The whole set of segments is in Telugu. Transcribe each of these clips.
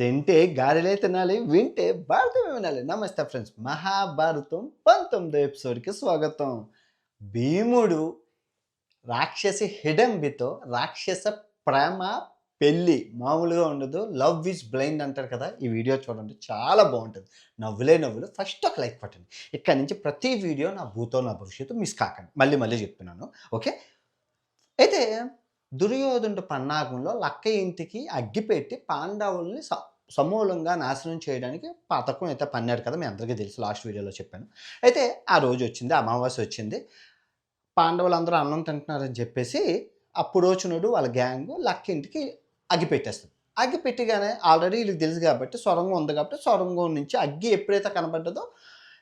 తింటే గారెలే తినాలి వింటే భారతమే వినాలి. నమస్తే ఫ్రెండ్స్ మహాభారతం పంతొమ్మిదో ఎపిసోడ్కి స్వాగతం. భీముడు రాక్షసి హిడంబితో రాక్షస ప్రేమ పెళ్ళి మామూలుగా ఉండదు. లవ్ ఈజ్ బ్లైండ్ అంటారు కదా ఈ వీడియో చూడండి చాలా బాగుంటుంది. నవ్వులే నవ్వులు ఫస్ట్ ఒక లైక్ పట్టండి ఇక్కడ నుంచి ప్రతి వీడియో నా భూతో నా భవిష్యత్తు మిస్ కాకండి. మళ్ళీ మళ్ళీ చెప్తున్నాను. ఓకే? అయితే దుర్యోధనుడు పన్నాగంలో లక్క ఇంటికి అగ్గిపెట్టి పాండవుల్ని స- సమూలంగా నాశనం చేయడానికి పథకం అయితే పన్నాడు కదా మీ అందరికీ తెలుసు లాస్ట్ వీడియోలో చెప్పాను. అయితే ఆ రోజు వచ్చింది అమావాస్య వచ్చింది. పాండవులందరూ అన్నం తింటున్నారని చెప్పేసి అప్పుడోచునుడు వాళ్ళ గ్యాంగ్ లక్క ఇంటికి అగ్గి పెట్టేస్తుంది అగ్గి పెట్టిగానే ఆల్రెడీ వీళ్ళకి తెలుసు కాబట్టి సొరంగం ఉంది కాబట్టి సొరంగం నుంచి అగ్గి ఎప్పుడైతే కనబడ్డదో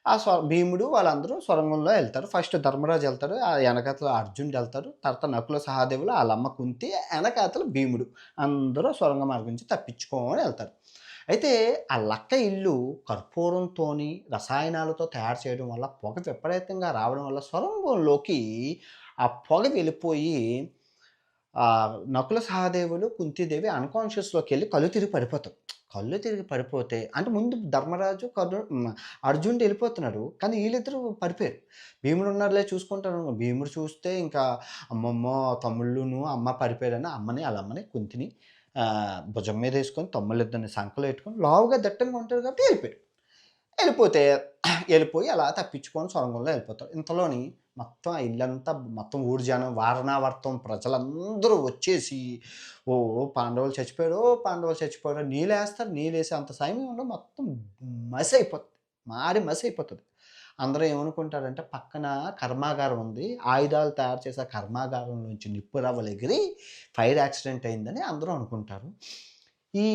ఆ స్వ భీముడు వాళ్ళందరూ సొరంగంలో వెళ్తారు. ఫస్ట్ ధర్మరాజు వెళ్తారు ఆ వెనకాతల అర్జునుడు వెళ్తారు తర్వాత నకుల సహాదేవులు వాళ్ళమ్మ కుంతి వెనకాతల భీముడు. అందరూ సొరంగ మార్గం నుంచి తప్పించుకోమని వెళ్తారు. అయితే ఆ లక్క ఇల్లు కర్పూరంతోని రసాయనాలతో తయారు చేయడం వల్ల పొగ విపరీతంగా రావడం వల్ల సొరంగంలోకి ఆ పొగ వెళ్ళిపోయి నకుల సహదేవులు కుంతిదేవి అన్కాన్షియస్లోకి వెళ్ళి కళ్ళు తిరిగి పడిపోతారు. కళ్ళు తిరిగి పడిపోతే అంటే ముందు ధర్మరాజు కర్ణు అర్జునుడు వెళ్ళిపోతున్నారు కానీ వీళ్ళిద్దరూ పడిపోయారు. భీముడు ఉన్నారులే చూసుకుంటారు భీముడు చూస్తే ఇంకా అమ్మమ్మ తమ్ముళ్ళును అమ్మ పడిపోయారని అమ్మని వాళ్ళ అమ్మని కుంతిని భుజం మీద వేసుకొని తమ్ముళ్ళిద్దరిని సంకలు పెట్టుకొని లావుగా దట్టంగా ఉంటారు కాబట్టి వెళ్ళిపోయారు. వెళ్ళిపోతే వెళ్ళిపోయి అలా తప్పించుకొని సొరంగంలో వెళ్ళిపోతారు. ఇంతలోని మొత్తం ఆ ఇల్లంతా మొత్తం ఊరు జనం వారణావర్తం ప్రజలందరూ వచ్చేసి ఓ పాండవులు చచ్చిపోయాడు ఓ పాండవులు చచ్చిపోయాడు నీళ్ళు వేస్తారు నీళ్ళు వేసి అంత సమయం ఉండదు మొత్తం మసి అయిపోతుంది మారి మసి అయిపోతుంది. అందరూ ఏమనుకుంటారంటే పక్కన కర్మాగారం ఉంది ఆయుధాలు తయారు చేసే కర్మాగారం నుంచి నిప్పు రవ్వలు ఎగిరి ఫైర్ యాక్సిడెంట్ అయిందని అందరూ అనుకుంటారు. ఈ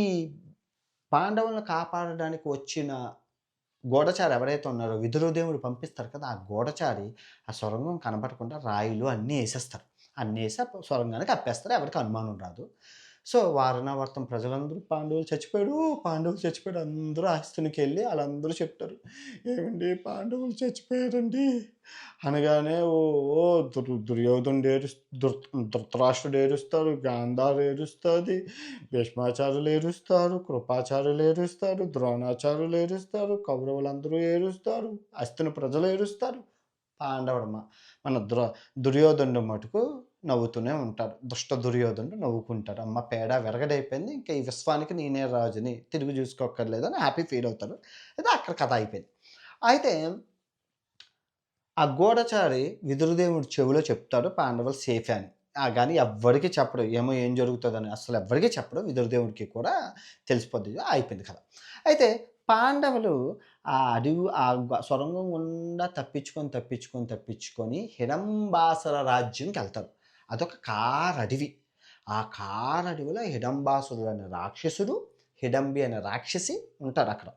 పాండవులను కాపాడడానికి వచ్చిన గోడచారి ఎవరైతే ఉన్నారో విదురుదేవుడు పంపిస్తారు కదా ఆ గోడచారి ఆ సొరంగం కనబడకుండా రాయిలు అన్నీ వేసేస్తారు. అన్నీ వేసి ఆ సొరంగానికి అప్పేస్తారు. ఎవరికి అనుమానం రాదు. సో వారణావర్తం ప్రజలందరూ పాండవులు చచ్చిపోయాడు పాండవులు చచ్చిపోయాడు అందరూ ఆస్తునికి వెళ్ళి వాళ్ళందరూ చెప్తారు ఏమండి పాండవులు చచ్చిపోయారండి? అనగానే ఓ ఓ దుర్ దుర్యోధనుడు ఏడు దుర్ ధృతరాష్ట్రుడు ఏడుస్తాడు. గాంధారు ఏడుస్తుంది భీష్మాచార్యులు ఏడుస్తారు. కృపాచార్యులు ఏడుస్తారు. ద్రోణాచార్యులు ఏడుస్తారు. కౌరవులందరూ ఏడుస్తారు. అస్తిన ప్రజలు ఏడుస్తారు. పాండవుడమ్మ మన దుర దుర్యోధనుడు మటుకు నవ్వుతూనే ఉంటాడు. దుష్ట దుర్యోధనుడు నవ్వుకుంటాడు. అమ్మ పేడ వెరగడైపోయింది. ఇంకా ఈ విశ్వానికి నేనే రాజుని తిరిగి చూసుకోక్కర్లేదని హ్యాపీ ఫీల్ అవుతాడు. అయితే అక్కడ కథ అయిపోయింది. అయితే ఆ గోడచారి విదురుదేవుడు చెవిలో చెప్తాడు పాండవులు సేఫ్ అని. ఆ కానీ ఎవ్వరికి చెప్పడు. ఏమో ఏం జరుగుతుందని అసలు ఎవ్వరికి చెప్పడు. విదురుదేవుడికి కూడా తెలిసిపోద్ది. అయిపోయింది కదా అయితే పాండవులు ఆ అడవి ఆ గ- సొరంగం గుండా తప్పించుకొని తప్పించుకొని తప్పించుకొని హిడంబాసర రాజ్యంకి వెళ్తారు. అదొక కారడివి. ఆ కారడివిలో హిడంబాసురుడు అనే రాక్షసుడు హిడంబి అనే రాక్షసి ఉంటారు అక్కడ.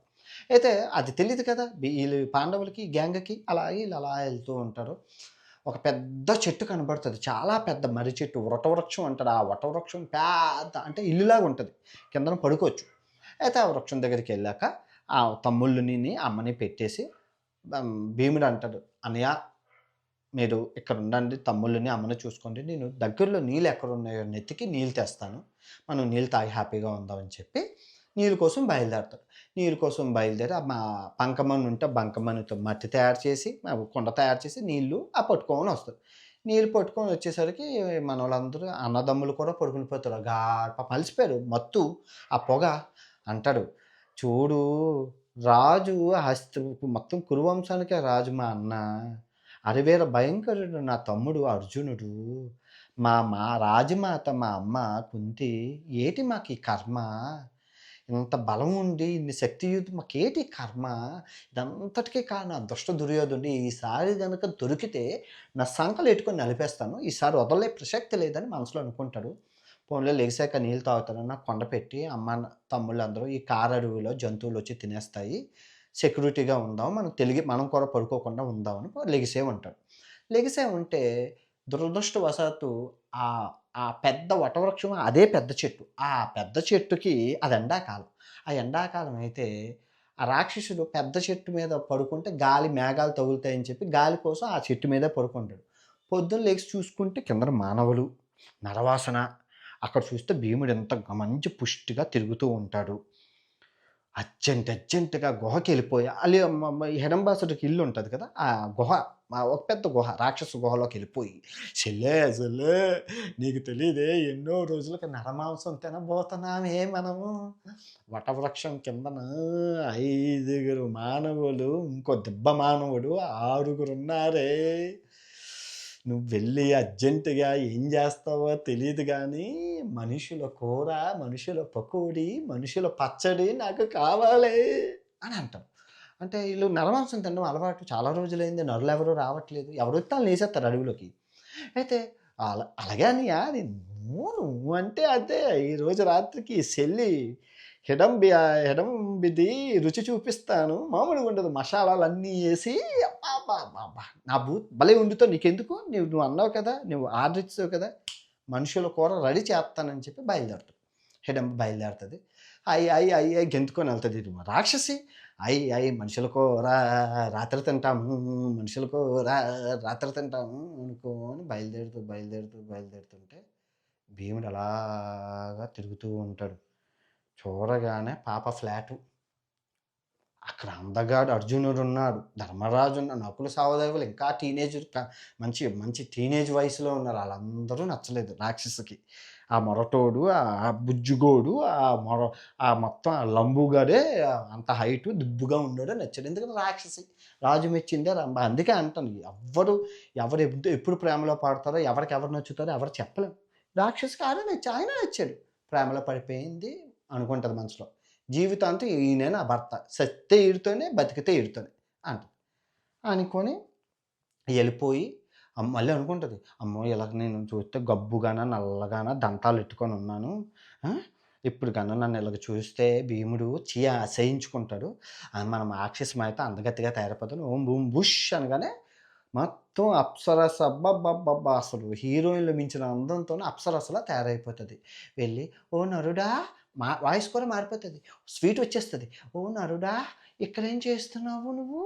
అయితే అది తెలియదు కదా వీళ్ళు పాండవులకి గ్యాంగ్కి అలా వీళ్ళు అలా వెళ్తూ ఉంటారు. ఒక పెద్ద చెట్టు కనబడుతుంది. చాలా పెద్ద మర్రి చెట్టు వృటవృక్షం అంటారు. ఆ వటవృక్షం పెద్ద అంటే ఇల్లులాగా ఉంటుంది. కిందన పడుకోవచ్చు. అయితే ఆ వృక్షం దగ్గరికి వెళ్ళాక ఆ తమ్ముళ్ళుని అమ్మని పెట్టేసి భీముడు అంటాడు అనయా మీరు ఇక్కడ ఉండండి తమ్ముళ్ళని అమ్మని చూసుకోండి. నేను దగ్గరలో నీళ్ళు ఎక్కడ ఉన్నాయో నెత్తికి నీళ్ళు తెస్తాను. మనం నీళ్ళు తాగి హ్యాపీగా ఉందామని చెప్పి నీళ్ళ కోసం బయలుదేరుతాడు నీళ్ళ కోసం బయలుదేరి ఆ మా బంకమని ఉంటే బంకమనితో మట్టి తయారు చేసి కుండ తయారు చేసి నీళ్ళు ఆ పట్టుకొని వస్తారు. నీళ్ళు పట్టుకొని వచ్చేసరికి మన వాళ్ళందరూ అన్నదమ్ములు కూడా పడుకుని పోతారు. గాడప మలిసిపోయారు. మత్తు ఆ పొగ అంటాడు చూడు రాజు హస్త మొత్తం కురువంశానికే రాజు మా అన్న. అరివేర భయంకరుడు నా తమ్ముడు అర్జునుడు. మా మా రాజమాత మా అమ్మ కుంతి ఏటి మాకు ఈ కర్మ? ఇంత బలం ఉండి ఇన్ని శక్తియుత మాకేటి కర్మ? ఇదంతటికీ కారణం దుష్ట దుర్యోధుడి ఈసారి కనుక దొరికితే నా సంకలు ఎట్టుకొని నలిపేస్తాను. ఈసారి వదలే ప్రసక్తి లేదని మనసులో అనుకుంటాడు. పోన్లో లేచాక నీళ్ళు తాగుతానన్న కొండ పెట్టి అమ్మ తమ్ముళ్ళు అందరూ ఈ కారడవిలో జంతువులు వచ్చి తినేస్తాయి. సెక్యూరిటీగా ఉందాం. మనం తెలిగి మనం కూడా పడుకోకుండా ఉందామని లెగిసే ఉంటాడు. లెగిసే ఉంటే దురదృష్టవశాత్తు ఆ ఆ పెద్ద వటవృక్షం అదే పెద్ద చెట్టు. ఆ పెద్ద చెట్టుకి అది ఎండాకాలం. ఆ ఎండాకాలం అయితే ఆ రాక్షసుడు పెద్ద చెట్టు మీద పడుకుంటే గాలి మేఘాలు తగులుతాయని చెప్పి గాలి కోసం ఆ చెట్టు మీద పడుకుంటాడు. పొద్దున్న లేచి చూసుకుంటే కింద మానవులు నరవాసన. అక్కడ చూస్తే భీముడు ఎంత మంచి పుష్టిగా తిరుగుతూ ఉంటాడు. అర్జెంట్ అర్జెంటుగా గుహకి వెళ్ళిపోయి ali హెడంబాసుడికి ఇల్లు ఉంటుంది కదా! ఆ గుహ ఒక పెద్ద గుహ రాక్షస గుహలోకి వెళ్ళిపోయి "చెల్లే చెల్లే నీకు తెలియదే ఎన్నో రోజులకి నరమాంసం తినబోతున్నామే మనము. వటవృక్షం కిందన ఐదుగురు మానవులు, ఇంకో దిబ్బ మానవుడు ఆరుగురున్నారే. నువ్వు వెళ్ళి అర్జెంటుగా ఏం చేస్తావో తెలియదు కానీ మనుషుల కూర, మనుషుల పకోడీ, మనుషుల పచ్చడి నాకు కావాలి" అని అంటాం అంటే వీళ్ళు నరమాంసం తినడం అలవాటు. చాలా రోజులైంది. నరులు ఎవరు రావట్లేదు. ఎవరు ఆళ్ళని ఏసేత్తారు అడవిలోకి. అయితే అలా అలాగే అని నువ్వు నువ్వు అంటే అదే ఈరోజు రాత్రికి సెల్లి హిడంబి హిడంబిది రుచి చూపిస్తాను. మామూలుగా ఉండదు. మసాలాలు అన్నీ వేసి నా బూ భలే వండుతావు నీకెందుకు? నువ్వు నువ్వు అన్నావు కదా! నువ్వు ఆర్డర్ ఇచ్చావు కదా! మనుషుల కూర రెడీ చేస్తానని చెప్పి బయలుదేరుతుంది హిడంబి బయలుదేరుతుంది అయ్యి అయ్యి అయ్యి అయ్యి గెంతుకొని వెళ్తుంది ఇది రాక్షసి అయ్యి అయ్యి మనుషుల కూర రాత్రి తింటాము. మనుషుల కూర రాత్రి తింటాము అనుకోని బయలుదేరుతూ, బయలుదేరుతూ, బయలుదేరుతుంటే భీముడు అలాగా తిరుగుతూ ఉంటాడు. చూడగానే పాప ఫ్లాటు. అక్కడ అందగాడు అర్జునుడు ఉన్నాడు ధర్మరాజు ధర్మరాజున్నాడు. నకులు సావదేవులు ఇంకా టీనేజ్ మంచి మంచి టీనేజ్ వయసులో ఉన్నారు. వాళ్ళందరూ నచ్చలేదు రాక్షసుకి ఆ మొరటోడు, ఆ బుజ్జుగోడు ఆ మొర ఆ మొత్తం ఆ లంబుగాడే అంత హైటు దుబ్బుగా ఉన్నోడే నచ్చాడు. ఎందుకంటే రాక్షసి. రాజు మెచ్చిందే రంభ. అందుకే అంటాను ఎవ్వరు ఎవరు ఎప్పుడు ఎప్పుడు ప్రేమలో పాడతారో ఎవరికి ఎవరు నచ్చుతారో ఎవరు చెప్పలేము రాక్షసికి ఆయన నచ్చి ఆయన నచ్చాడు. ప్రేమలో పడిపోయింది అనుకుంటుంది మనసులో. జీవితాంతం ఈయనే నా భర్త. సత్తే ఈడితోనే, బతికితే ఈడుతోనే అంటది. అనుకొని వెళ్ళిపోయి మళ్ళీ అనుకుంటది. అమ్మో! ఇలాగ నేను చూస్తే గబ్బుగాన, నల్లగాన దంతాలెట్టుకొని ఉన్నాను. ఇప్పుడు గాని నన్ను ఇలాగ చూస్తే భీముడు ఛీ అసహించుకుంటాడు. మనం మనం అయితే అందగత్తెగా తయారైపోతాడు ఓం బూమ్ బుష్ అనగానే మొత్తం అప్సరస అబ్బబ్బబ్బబ్బా! అసలు హీరోయిన్‌లు మించిన అందంతో అప్సరసలా తయారైపోతుంది వెళ్ళి ఓ నరుడా మా వాయిస్ కూడా మారిపోతుంది స్వీట్ వచ్చేస్తుంది ఓ నరుడా ఇక్కడేం చేస్తున్నావు నువ్వు?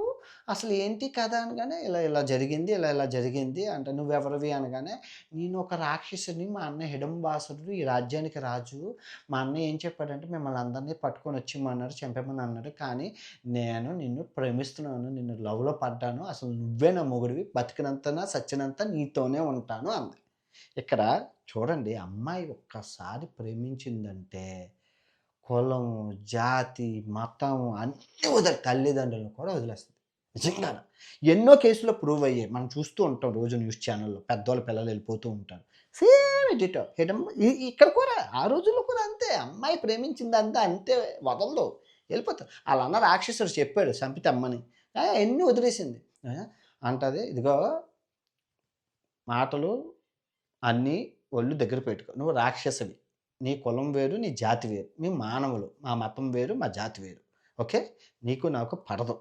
అసలు ఏంటి కథ అనగానే ఇలా ఇలా జరిగింది. ఇలా ఇలా జరిగింది అంటే నువ్వెవరివి అనగానే నేను ఒక రాక్షసుని మా అన్న హిడంబాసురుడు ఈ రాజ్యానికి రాజు. మా అన్న ఏం చెప్పాడంటే మిమ్మల్ని అందరిని పట్టుకొని వచ్చిమన్నారు చంపేమని అన్నాడు. కానీ నేను నిన్ను ప్రేమిస్తున్నాను. నిన్ను లవ్‌లో పడ్డాను. అసలు నువ్వే నా మొగుడివి. బతికినంతనా సచ్చినంత నీతోనే ఉంటాను అంది. ఇక్కడ చూడండి అమ్మాయి ఒక్కసారి ప్రేమించిందంటే కులం, జాతి, మతం అన్నీ వదిలి తల్లిదండ్రులను కూడా వదిలేస్తుంది నిజంగా ఎన్నో కేసులు ప్రూవ్ అయ్యాయి. మనం చూస్తూ ఉంటాం రోజు న్యూస్ ఛానల్లో పెద్దోళ్ళ పిల్లలు వెళ్ళిపోతూ ఉంటారు. సేమ్ ఎడిటో ఇక్కడ కూడా ఆ రోజుల్లో కూడా అంతే. అమ్మాయి ప్రేమించింది అంతే వదలదు. వెళ్ళిపోతారు. వాళ్ళ అన్న రాక్షసుడు చెప్పాడు చంపితే అమ్మని ఎన్ని వదిలేసింది. అంటది ఇదిగో మాటలు అన్నీ ఒళ్ళు దగ్గర పెట్టుకో. నువ్వు రాక్షసుడి నీ కులం వేరు. నీ జాతి వేరు. మేము మానవులు. మా మతం వేరు. మా జాతి వేరు. ఓకే. నీకు నాకు పడదు.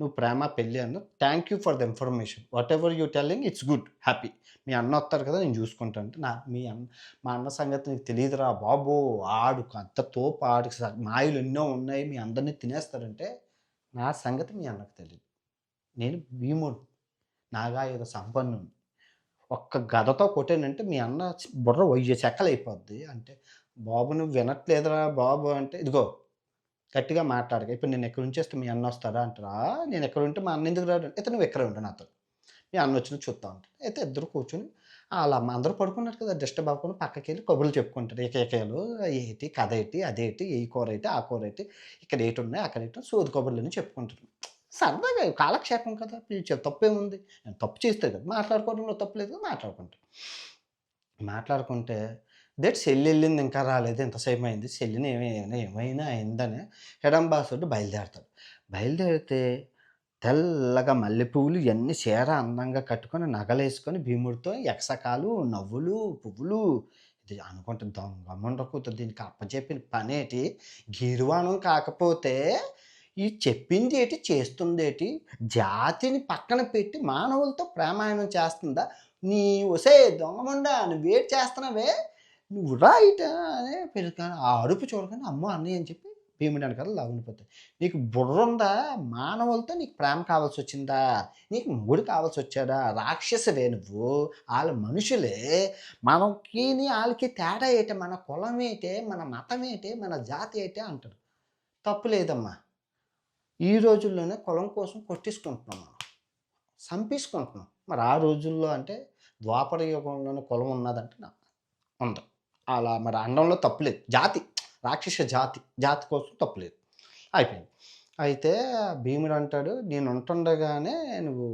నువ్వు ప్రేమ, పెళ్ళి అన్న thank you for the information. Whatever you telling it's good. Happy. మీ అన్న వస్తారు కదా! నేను చూసుకుంటాను అంటే నా మీ అన్న మా అన్న సంగతి నీకు తెలియదురా బాబు. ఆడు అంత తోపు. ఆడు మాయలు ఎన్నో ఉన్నాయి. మీ అందరిని తినేస్తారంటే నా సంగతి మీ అన్నకు తెలియదు నేను భీముడు నాగాయుధ సంపన్నుడిని. ఒక్క గదతో కొట్టానంటే మీ అన్న బుర్ర బుర్ర వెయ్యి చెక్కలైపోద్ది. అంటే బాబు నువ్వు వినట్లేదురా బాబు అంటే ఇదిగో గట్టిగా మాట్లాడక ఇప్పుడు నేను ఎక్కడ ఉంచేస్తే మీ అన్న వస్తాడా అంటారా నేను ఎక్కడ ఉంటే మా అన్న ఎందుకు రాడు? అయితే నువ్వు ఎక్కడ ఉంటాను నాతో. మీ అన్న వచ్చినట్టు చూస్తా ఉంటాను అయితే ఇద్దరు కూర్చొని అలా అమ్మ అందరూ పడుకున్నారు కదా! డిస్టర్బ్ అవ్వకుండా పక్కకెళ్ళి కబుర్లు చెప్పుకుంటారు. ఏకేకేలు ఏటి కథ ఏంటి అదేటి ఈ కూర అయితే ఆ కూర అయితే ఇక్కడ ఏటి ఉన్నాయి అక్కడ ఏటి సోది అని చెప్పుకుంటారు. సరదాగా కాలక్షేపం కదా! చ తప్పేముంది? తప్పు చేస్తే కదా! మాట్లాడుకోవడంలో తప్పు లేదు కదా! మాట్లాడుకుంటారు. మాట్లాడుకుంటే దట్ చెల్లి ఇంకా రాలేదు. ఎంతసేపు అయింది. సెల్లిని ఏమైనా ఏమైనా అయిందని హిడంబాసురుడు బయలుదేరతాడు. బయలుదేరితే తెల్లగా మల్లెపువ్వులు ఇవన్నీ చీర అందంగా కట్టుకొని నగలేసుకొని భీముడితో ఎక్సకాలు నవ్వులు, పువ్వులు ఇది అనుకుంటే దొంగ ముండకూతురు దీనికి అప్పచెప్పిన పనేటి? గీర్వాణం కాకపోతే ఈ చెప్పింది ఏటి చేస్తుంది ఏటి జాతిని పక్కన పెట్టి మానవులతో ప్రామాయణం చేస్తుందా? నీ ఒసేయ్ దొంగముండా నువ్వేటి చేస్తున్నావే? నువ్వు రైట్ అనే పెరుగుతాను ఆ అరుపు చూడగానే అమ్మో! అన్నయ్య అని చెప్పి భీముడి వెనకాల లాగుండిపోతాయి. నీకు బుర్ర ఉందా? మానవులతో నీకు ప్రేమ కావాల్సి వచ్చిందా నీకు మొగుడు కావాల్సొచ్చాడా? రాక్షసవే నువ్వు. వాళ్ళ మనుషులే. మనకిని వాళ్ళకి తేడా ఏంటి? మన కులం ఏంటి? మన మతం ఏంటి? మన జాతి ఏంటి? అంటారు తప్పు లేదమ్మా. ఈ రోజుల్లోనే కులం కోసం కొట్టించుకుంటున్నాం మనం. చంపేసుకుంటున్నాం. మరి ఆ రోజుల్లో అంటే ద్వాపర యుగంలోనే కులం ఉన్నదంటే నా ఉంది. అలా మరి అండంలో తప్పులేదు జాతి రాక్షస జాతి జాతి కోసం తప్పులేదు అయిపోయింది. అయితే భీముడు అంటాడు నేను ఉంటుండగానే నువ్వు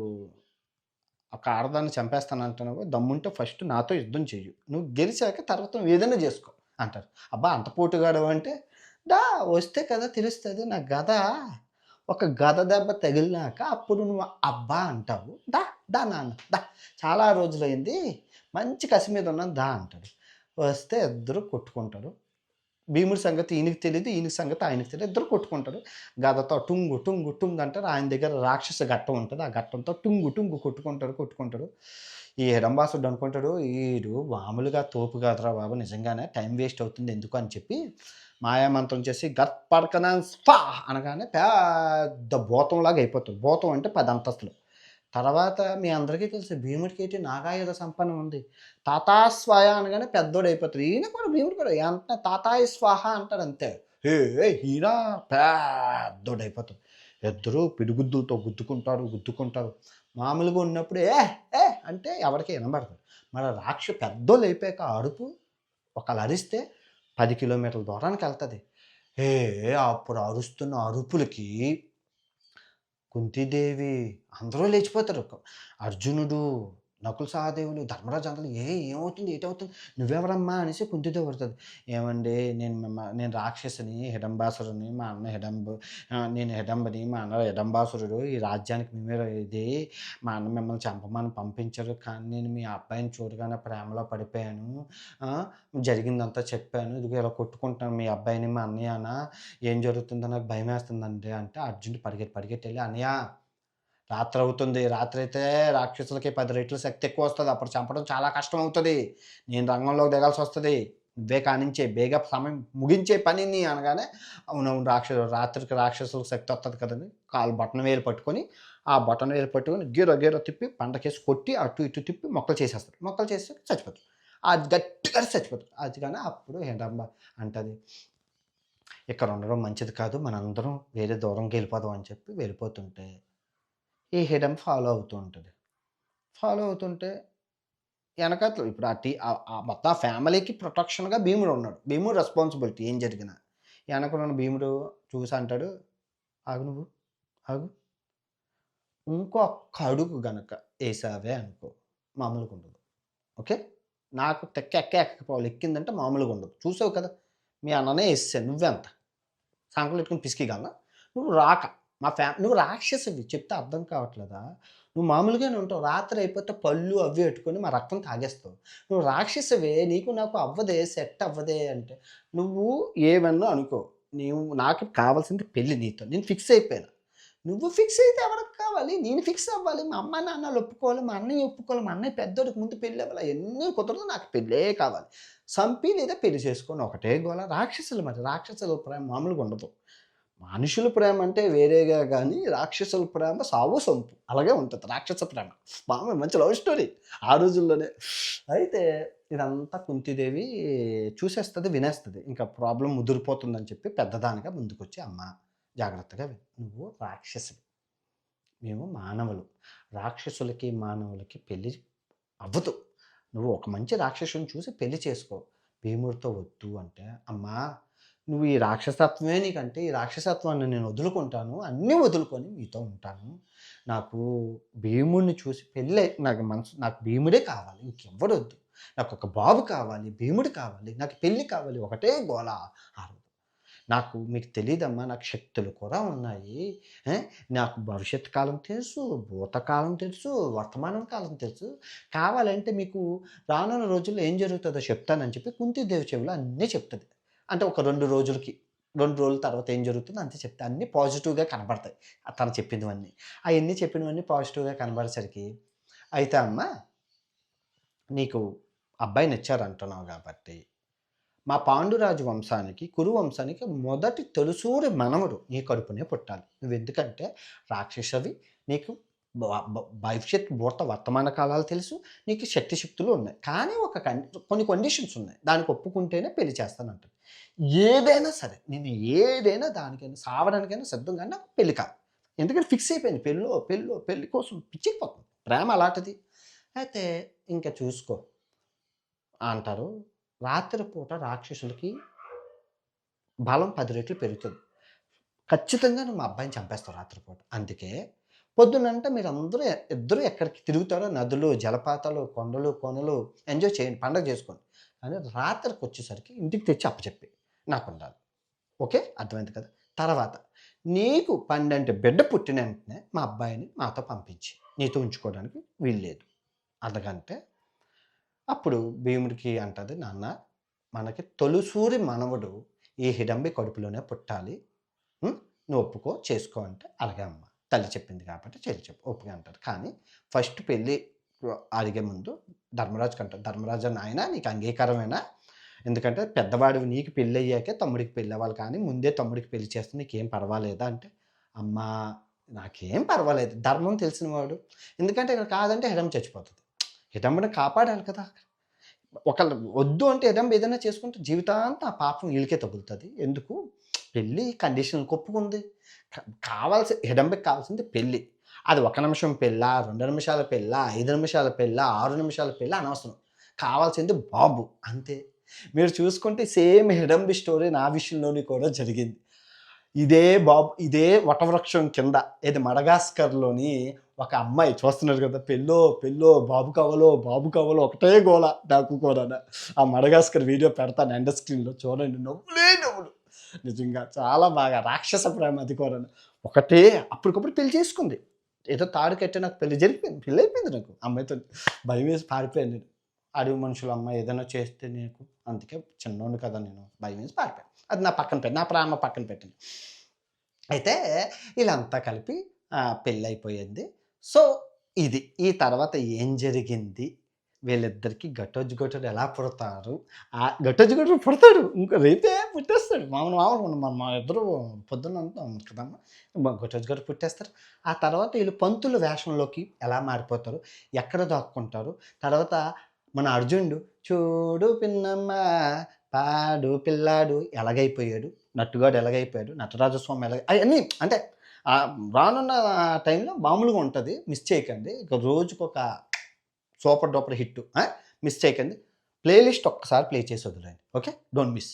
ఒక ఆడదాన్ని చంపేస్తాను అంటున్నావు. దమ్ముంటే ఫస్ట్ నాతో యుద్ధం చెయ్యు. నువ్వు గెలిచాక తర్వాత నువ్వు ఏదైనా చేసుకో అంటారు. అబ్బా అంత పోటుగాడు అంటే దా వస్తే కదా తెలుస్తుంది. నా గద ఒక గద దెబ్బ తగిలినాక అప్పుడు నువ్వు అబ్బా అంటావు. దా దా నాన్న దా. చాలా రోజులైంది. మంచి కసి మీద ఉన్నాను దా అంటాడు. వస్తే ఇద్దరు కొట్టుకుంటారు. భీముడి సంగతి ఈయనకి తెలియదు ఈయన సంగతి ఆయనకి తెలియదు ఇద్దరు కొట్టుకుంటారు. గదతో టుంగు టుంగు టుంగు అంటారు. ఆయన దగ్గర రాక్షస ఘట్టం ఉంటుంది. ఆ ఘట్టంతో టుంగు టుంగు కొట్టుకుంటారు కొట్టుకుంటారు. ఈ హిడంబాసుడు అనుకుంటాడు వీడు మామూలుగా తోపు కాదురా బాబు. నిజంగానే టైం వేస్ట్ అవుతుంది ఎందుకు? అని చెప్పి మాయామంత్రం చేసి గత్ పడకన స్పా అనగానే పెద్ద భూతంలాగా అయిపోతుంది. భూతం అంటే పది అంతస్తులు. తర్వాత మీ అందరికీ తెలుసు భీముడికి ఏంటి నాగాయుధ సంపన్నం ఉంది. తాతాస్వాయ అనగానే పెద్దోడు అయిపోతుంది ఈయన కూడా భీముడు కూడా ఎంత తాతాయ స్వాహ అంటాడు అంతే. హే ఈయన పెద్దోడు అయిపోతుంది ఇద్దరు పిడిగుద్దులతో గుద్దుకుంటారు గుద్దుకుంటారు. మామూలుగా ఉన్నప్పుడు ఏ ఏ అంటే ఎవరికి వినబడతారు మరి రాక్ష పెద్దోళ్ళు అయిపోయాక అరుపు ఒకళ్ళు అరిస్తే పది కిలోమీటర్ల దూరానికి వెళ్తుంది. ఏ అప్పుడు అరుస్తున్న అరుపులకి కుంతీదేవి అందరూ లేచిపోతారు. అర్జునుడు నకుల సహదేవులు ధర్మరాజు అందరూ ఏ ఏమవుతుంది ఏటవుతుంది? నువ్వెవరమ్మా అనేసి కుంతితో పడుతుంది ఏమండి నేను నేను రాక్షసుని హిడంబాసురుని మా అన్న హిడంబ నేను హిడంబని మా అన్న హిడంబాసురుడు ఈ రాజ్యానికి మేమే ఇది మా అన్న మిమ్మల్ని చంపమని పంపించారు కానీ నేను మీ అబ్బాయిని చూడగానే ప్రేమలో పడిపోయాను జరిగిందంతా చెప్పాను ఇదిగో ఇలా కొట్టుకుంటాను మీ అబ్బాయిని మా అన్నయ్యనా ఏం జరుగుతుందో నాకు భయం వేస్తుందండి అంటే అర్జున్ పరిగెత్తి పరిగెత్తి వెళ్ళి అన్నయ్య రాత్రి అవుతుంది రాత్రి అయితే రాక్షసులకి పది రెట్ల శక్తి ఎక్కువ వస్తుంది అప్పుడు చంపడం చాలా కష్టం అవుతుంది నేను రంగంలోకి దిగాల్సి వస్తుంది నువ్వే కానించే బేగా సమయం ముగించే పనిని అనగానే అవునవును రాక్షసు రాత్రికి రాక్షసులకు శక్తి వస్తుంది కదండి. కాలు బటన్ వేలు పట్టుకొని ఆ బటన్ వేలు పట్టుకొని గీరో గీరో తిప్పి పంటకేసి కొట్టి అటు ఇటు తిప్పి మొక్కలు చేసేస్తారు మొక్కలు చేసి చచ్చిపోతారు అది గట్టిగా చచ్చిపోతారు అది కానీ అప్పుడు హేడమ్మ అంటది. ఇక్కడ ఉండడం మంచిది కాదు. మనందరం వేరే దూరంకి వెళ్ళిపోదాం అని చెప్పి వెళ్ళిపోతుంటే ఈ హిడమ్ ఫాలో అవుతూ ఉంటుంది. ఫాలో అవుతుంటే వెనకట్లు ఇప్పుడు ఆ టీ మొత్తం ఆ ఫ్యామిలీకి ప్రొటెక్షన్గా భీముడు ఉన్నాడు. భీముడు రెస్పాన్సిబిలిటీ ఏం జరిగినా. వెనకున్న భీముడు చూసి అంటాడు ఆగు నువ్వు ఆగు. ఇంకో అడుగు గనక వేసావే అనుకో మామూలుగా ఉండదు. ఓకే? నాకు తెక్క ఎక్క ఎక్కకపోవాలి ఎక్కిందంటే మామూలుగా ఉండదు. చూసావు కదా మీ అన్ననే వేసాను నువ్వెంత? సంకలు పెట్టుకుని పిసికిగలనా? నువ్వు రాక. మా ఫ్యా నువ్వు రాక్షసువి చెప్తే అర్థం కావట్లేదా? నువ్వు మామూలుగానే ఉంటావు రాత్రి అయిపోతే పళ్ళు అవి పెట్టుకొని మా రక్తం తాగేస్తావు. నువ్వు రాక్షసవే నీకు నాకు అవ్వదే సెట్ అవ్వదే అంటే నువ్వు ఏమన్నా అనుకో నీవు నాకు కావాల్సింది పెళ్ళి నీతో నేను ఫిక్స్ అయిపోయాను. నువ్వు ఫిక్స్ అయితే ఎవరికి కావాలి? నేను ఫిక్స్ అవ్వాలి మా అమ్మ నాన్నలు ఒప్పుకోవాలి మా అన్నయ్య ఒప్పుకోవాలి మా అన్నయ్య పెద్దోడికి ముందు పెళ్ళి అవ్వాలి ఎన్ని కుదరదు నాకు పెళ్ళే కావాలి. సంపి లేదా పెళ్ళి చేసుకొని ఒకటే గోల రాక్షసులు మరి రాక్షసుల ప్రేమ మామూలుగా ఉండదు. మనుషుల ప్రేమ అంటే వేరేగా కానీ రాక్షసుల ప్రేమ సావు సొంపు. అలాగే ఉంటుంది రాక్షస ప్రేమ. మామూలు మంచి లవ్ స్టోరీ. ఆ రోజుల్లోనే. అయితే ఇదంతా కుంతిదేవి చూసేస్తుంది వినేస్తుంది. ఇంకా ప్రాబ్లం ముదిరిపోతుందని చెప్పి పెద్దదానిగా ముందుకొచ్చి అమ్మ జాగ్రత్తగా నువ్వు రాక్షసులు మేము మానవులు. రాక్షసులకి మానవులకి పెళ్ళి అవ్వదు. నువ్వు ఒక మంచి రాక్షసుని చూసి పెళ్ళి చేసుకో. భీముడితో వద్దు అంటే అమ్మా నువ్వు ఈ రాక్షసత్వమే నీకంటే ఈ రాక్షసత్వాన్ని నేను వదులుకుంటాను అన్నీ వదులుకొని మీతో ఉంటాను. నాకు భీముడిని చూసి పెళ్ళి నాకు మనసు నాకు భీముడే కావాలి ఇంకెవ్వడు వద్దు నాకు ఒక బాబు కావాలి భీముడు కావాలి నాకు పెళ్ళి కావాలి ఒకటే గోళ ఆరు నాకు మీకు తెలియదమ్మా నాకు శక్తులు కూడా ఉన్నాయి. నాకు భవిష్యత్ కాలం తెలుసు భూతకాలం తెలుసు వర్తమానం కాలం తెలుసు. కావాలంటే మీకు రానున్న రోజుల్లో ఏం జరుగుతుందో చెప్తానని చెప్పి కుంతిదేవి చెవిలో అన్నీ చెప్తుంది. అంటే ఒక రెండు రోజులకి రెండు రోజుల తర్వాత ఏం జరుగుతుందో అంతే చెప్తే. అన్నీ పాజిటివ్గా కనబడతాయి. తను చెప్పినవన్నీ. అవన్నీ చెప్పినవన్నీ పాజిటివ్గా కనబడేసరికి అయితే అమ్మ నీకు అబ్బాయి నచ్చారంటున్నావు కాబట్టి మా పాండురాజు వంశానికి కురు వంశానికి మొదటి తొలిసూరి మనవడు నీ కడుపునే పుట్టాలి. నువ్వు ఎందుకంటే రాక్షసవి నీకు భవిష్యత్ భూత వర్తమాన కాలాలు తెలుసు నీకు శక్తి శక్తులు ఉన్నాయి. కానీ ఒక కొన్ని కండిషన్స్ ఉన్నాయి. దానికి ఒప్పుకుంటేనే పెళ్ళి అంటారు ఏదైనా సరే నేను ఏదైనా దానికైనా సావడానికైనా సిద్ధంగా నాకు పెళ్ళి కాదు. ఎందుకంటే ఫిక్స్ అయిపోయింది. పెళ్ళో పెళ్ళో పెళ్ళి కోసం పిచ్చిపోతుంది ప్రేమ అలాంటిది. అయితే ఇంకా చూసుకో. అంటారు రాత్రిపూట రాక్షసులకి బలం పది రెట్లు పెరుగుతుంది. ఖచ్చితంగా నువ్వు మా అబ్బాయిని చంపేస్తావు రాత్రిపూట. అందుకే పొద్దునంటే మీరు అందరూ ఇద్దరు ఎక్కడికి తిరుగుతారో నదులు జలపాతాలు కొండలు కొనలు ఎంజాయ్ చేయండి పండగ చేసుకోండి. కానీ రాత్రికి వచ్చేసరికి ఇంటికి తెచ్చి అప్పచెప్పి నాకు ఉండాలి. ఓకే? అర్థమైంది కదా? తర్వాత నీకు పన్నెండు బిడ్డ పుట్టిన వెంటనే మా అబ్బాయిని మాతో పంపించి నీతో ఉంచుకోవడానికి వీల్లేదు. అందుకంటే అప్పుడు భీముడికి అంటది నాన్న మనకి తొలిసూరి మనవడు ఈ హిడంబి కడుపులోనే పుట్టాలి. నువ్వు ఒప్పుకో చేసుకో అంటే అలాగే అమ్మ. తల్లి చెప్పింది కాబట్టి చెల్లి చెప్పు ఒప్పుగా అంటారు. కానీ ఫస్ట్ పెళ్ళి అడిగే ముందు ధర్మరాజుకి అంటారు ధర్మరాజు నాయన నీకు అంగీకారమేనా? ఎందుకంటే పెద్దవాడు నీకు పెళ్ళి అయ్యాకే తమ్ముడికి పెళ్ళి అవ్వాలి కానీ ముందే తమ్ముడికి పెళ్ళి చేస్తే నీకేం పర్వాలేదా అంటే అమ్మా నాకేం పర్వాలేదు ధర్మం తెలిసిన వాడు. ఎందుకంటే ఇక్కడ కాదంటే హిడం చచ్చిపోతుంది. హిడంబని కాపాడాలి కదా. ఒకళ్ళు వద్దు అంటే హిడంబ ఏదైనా చేసుకుంటే జీవితాంతా ఆ పాపం వీళ్ళకే తగులుతుంది. ఎందుకు? పెళ్ళి కండిషన్ ఒప్పుకుంది కావాల్సి హిడంబకి కావాల్సింది పెళ్ళి. అది ఒక నిమిషం పెళ్ళ రెండు నిమిషాల పెళ్ళ ఐదు నిమిషాల పెళ్ళ ఆరు నిమిషాల పెళ్ళ అనవసరం. కావాల్సింది బాబు అంతే. మీరు చూసుకుంటే సేమ్ హిడంబి స్టోరీ నా విషయంలోని కూడా జరిగింది. ఇదే బాబు ఇదే వటవృక్షం కింద ఇది మడగాస్కర్లోని ఒక అమ్మాయి చూస్తున్నారు కదా పెళ్ళో పెళ్ళో బాబు కవలో బాబు కవలో ఒకటే గోల నాకు కూడా ఆ మడగాస్కర్ వీడియో పెడతాను ఎండ స్క్రీన్లో చూడండి నవ్వులే నవ్వులు. నిజంగా చాలా బాగా రాక్షస ప్రేమ అది కూడా. ఒకటే అప్పటికప్పుడు పెళ్ళి చేసుకుంది. ఏదో తాడు కట్టి నాకు పెళ్ళి జరిగిపోయింది పెళ్ళి అయిపోయింది నాకు. అమ్మాయితో భయం వేసి పారిపోయాను నేను. అడవి మనుషులు అమ్మాయి ఏదైనా చేస్తే నీకు అందుకే చిన్నోడు కదా నేను భయం వేసి పారిపోయాను. అది నా పక్కన పెట్టి నా ప్రేమ పక్కన పెట్టింది. అయితే వీళ్ళంతా కలిపి పెళ్ళి అయిపోయింది. సో ఇది ఈ తర్వాత ఏం జరిగింది? వీళ్ళిద్దరికి గట్టొజ్జు గొట్టడు ఎలా పుడతారు? ఆ గట్టొజ్జు గొట్టడు పుడతాడు. ఇంకా రేపే పుట్టేస్తాడు. మామూలు మామూలు మన మా ఇద్దరు పొద్దున్న అంటాం కదమ్మా. గట్టొజ్జు గొట్ట పుట్టేస్తారు. ఆ తర్వాత వీళ్ళు పంతుల వేషంలోకి ఎలా మారిపోతారు? ఎక్కడ దాక్కుంటారు? తర్వాత మన అర్జునుడు చూడు పిన్నమ్మ పాడు పిల్లాడు ఎలాగైపోయాడు? నట్టుగాడు ఎలాగైపోయాడు? నటరాజస్వామి ఎలాగ అవన్నీ అంటే రానున్న టైంలో మామూలుగా ఉంటుంది. మిస్ చేయకండి. ఇక రోజుకొక సూపర్ డూపర్ హిట్ మిస్ చేయకండి. ప్లేలిస్ట్ ఒక్కసారి ప్లే చేసి వదిలేండి ఓకే? Don't miss.